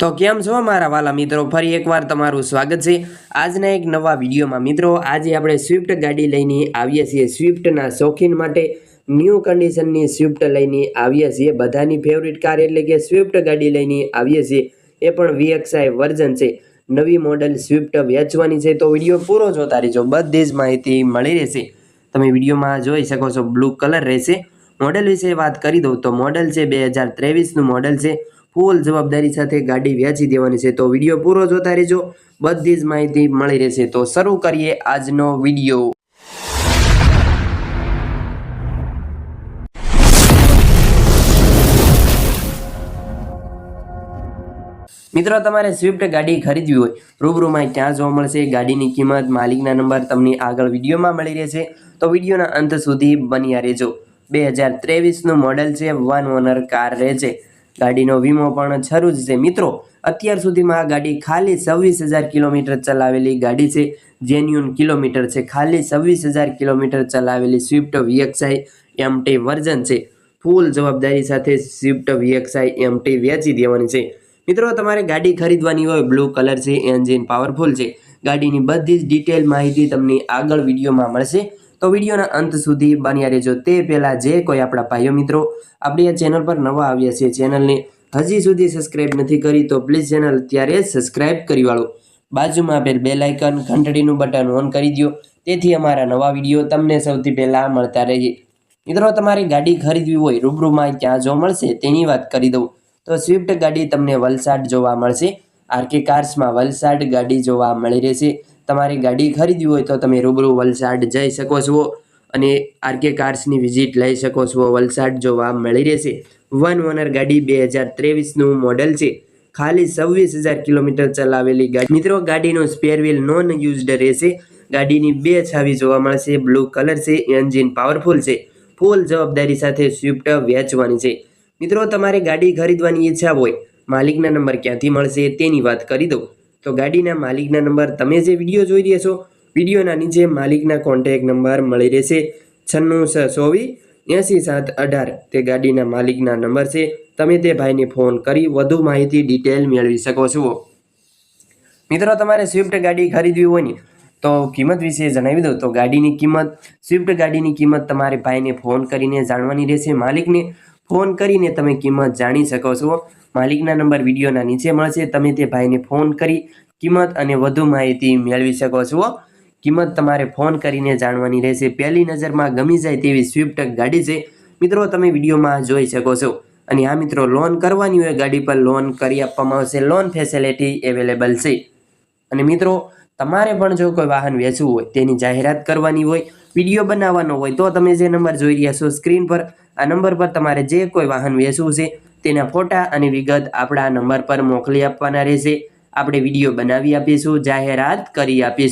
તો કેમ છો મારા વાલા મિત્રો? ફરી એકવાર તમારું સ્વાગત છે. આજના એક નવા વિડીયોમાં મિત્રો, આજે આપણે સ્વિફ્ટ ગાડી લઈને આવીએ છીએ. સ્વિફ્ટના શોખીન માટે ન્યૂ કન્ડિશનની સ્વિફ્ટ લઈને આવીએ છીએ. બધાની ફેવરિટ કાર એટલે કે સ્વિફ્ટ ગાડી લઈને આવીએ છીએ. એ પણ વીએક્સઆઈ વર્ઝન છે. નવી મોડલ સ્વિફ્ટ વેચવાની છે. તો વીડિયો પૂરો જોતા રહેજો. બધી જ માહિતી મળી રહેશે. તમે વિડીયોમાં જોઈ શકો છો. બ્લુ કલર રહેશે. મોડેલ વિશે વાત કરી દઉં તો મોડેલ છે બે હજાર ત્રેવીસનું મોડેલ છે. ફૂલ જવાબદારી સાથે ગાડી વેચી દેવાની છે. તો વીડિયો પૂરો જોતા રહેજો. બધી જ માહિતી મળી રહેશે. તો શરૂ કરીએ આજનો વીડિયો. મિત્રો, તમારે સ્વિફ્ટ ગાડી ખરીદવી હોય, રૂબરૂમાં ક્યાં જોવા મળશે? ગાડીની કિંમત, માલિકના નંબર, તમને આગળ વિડીયોમાં મળી રહેશે. તો વિડીયોના અંત સુધી બન્યા રહેજો. બે હજાર ત્રેવીસનું મોડલ છે. વન ઓનર કાર રહે છે ગાડીનો વીમો પણ શરૂ જ છે. મિત્રો, અત્યાર સુધીમાં આ ગાડી ખાલી છવ્વીસ હજાર કિલોમીટર ચલાવેલી ગાડી છે. જેન્યુન કિલોમીટર છે. ખાલી છવ્વીસ હજાર કિલોમીટર ચલાવેલી સ્વિફ્ટ વીએક્સઆઈ એમટી વર્ઝન છે. ફૂલ જવાબદારી સાથે સ્વિફ્ટ વીએક્સઆઈ એમટી વેચી દેવાની છે. મિત્રો, તમારે ગાડી ખરીદવાની હોય, બ્લુ કલર છે, એન્જિન પાવરફુલ છે. ગાડીની બધી જ ડિટેલ માહિતી તમને આગળ વિડીયોમાં મળશે. તો વિડીયોના અંત સુધી બન્યા રહેજો. તે પહેલાં જે કોઈ આપણા ભાઈઓ મિત્રો આપણી આ ચેનલ પર નવા આવ્યા છે, ચેનલને હજી સુધી સબસ્ક્રાઇબ નથી કરી, તો પ્લીઝ ચેનલ અત્યારે સબસ્ક્રાઇબ કરી વાળો. બાજુમાં આપેલ બે લાઇકન, ઘંટડીનું બટન ઓન કરી દો તેથી અમારા નવા વીડિયો તમને સૌથી પહેલાં મળતા રહે. મિત્રો, તમારી ગાડી ખરીદવી હોય, રૂબરૂમાં ક્યાં જોવા મળશે તેની વાત કરી દઉં. તો સ્વિફ્ટ ગાડી તમને વલસાડ જોવા મળશે. આરકે કાર્સમાં વલસાડ ગાડી જોવા મળી રહેશે. તમારી ગાડી ખરીદવી હોય તો તમે રૂબરૂ વલસાડ જઈ શકો છો અને આરકે કાર્સની વિઝિટ લઈ શકો છો. વલસાડ જોવા મળી રહેશે. વન ઓનર ગાડી બે હજાર ત્રેવીસનું મોડલ છે. ખાલી છવ્વીસ હજાર કિલોમીટર ચલાવેલી ગાડી. મિત્રો, ગાડીનો સ્પેર વ્હીલ નોન યુઝડ રહેશે. ગાડીની બે છાવી જોવા મળશે. બ્લુ કલર છે. એન્જિન પાવરફુલ છે. ફૂલ જવાબદારી સાથે સ્વિફ્ટ વેચવાની છે. મિત્રો, તમારે ગાડી ખરીદવાની ઈચ્છા હોય, માલિકના નંબર ક્યાંથી મળશે તેની વાત કરી દઉં. તો ગાડીના માલિકના નંબર તમે જે વીડિયો જોઈ રહ્યા છો, વિડીયોના નીચે માલિકના કોન્ટેક નંબર મળી રહેશે. છન્નું છ ચોવીસ, એંસી સાત અઢાર તે ગાડીના માલિકના નંબર છે. તમે તે ભાઈને ફોન કરી વધુ માહિતી ડિટેલ મેળવી શકો છો. મિત્રો, તમારે સ્વિફ્ટ ગાડી ખરીદવી હોય ને, તો કિંમત વિશે જણાવી દઉં. તો ગાડીની કિંમત સ્વિફ્ટ ગાડીની કિંમત તમારે ભાઈને ફોન કરીને જાણવાની રહેશે. માલિકને ફોન કરીને તમે કિંમત જાણી શકો છો. માલિકના નંબર વિડીયોના નીચે મળશે. તમે તે ભાઈને ફોન કરી કિંમત અને વધુ માહિતી મેળવી શકો છો. કિંમત તમારે ફોન કરીને જાણવાની રહેશે. પહેલી નજરમાં ગમી જાય તેવી સ્વિફ્ટ ગાડી છે. મિત્રો, તમે વિડીયોમાં જોઈ શકો છો. અને આ મિત્રો, લોન કરવાની હોય ગાડી પર લોન કરી આપવામાં આવશે. લોન ફેસિલિટી અવેલેબલ છે. અને મિત્રો, તમારે પણ જો કોઈ વાહન વેચવું હોય, તેની જાહેરાત કરવાની હોય, વીડિયો બનાવવાનો હોય, તો તમે જે નંબર જોઈ રહ્યા છો, સ્ક્રીન પર, આ નંબર પર તમારે જે કોઈ વાહન વેચવું છે તેના ફોટા અને વિગત આપણા નંબર પર મોકલી આપવાના રહેશે. આપણે વીડિયો બનાવી આપીશું, જાહેરાત કરી આપીશું.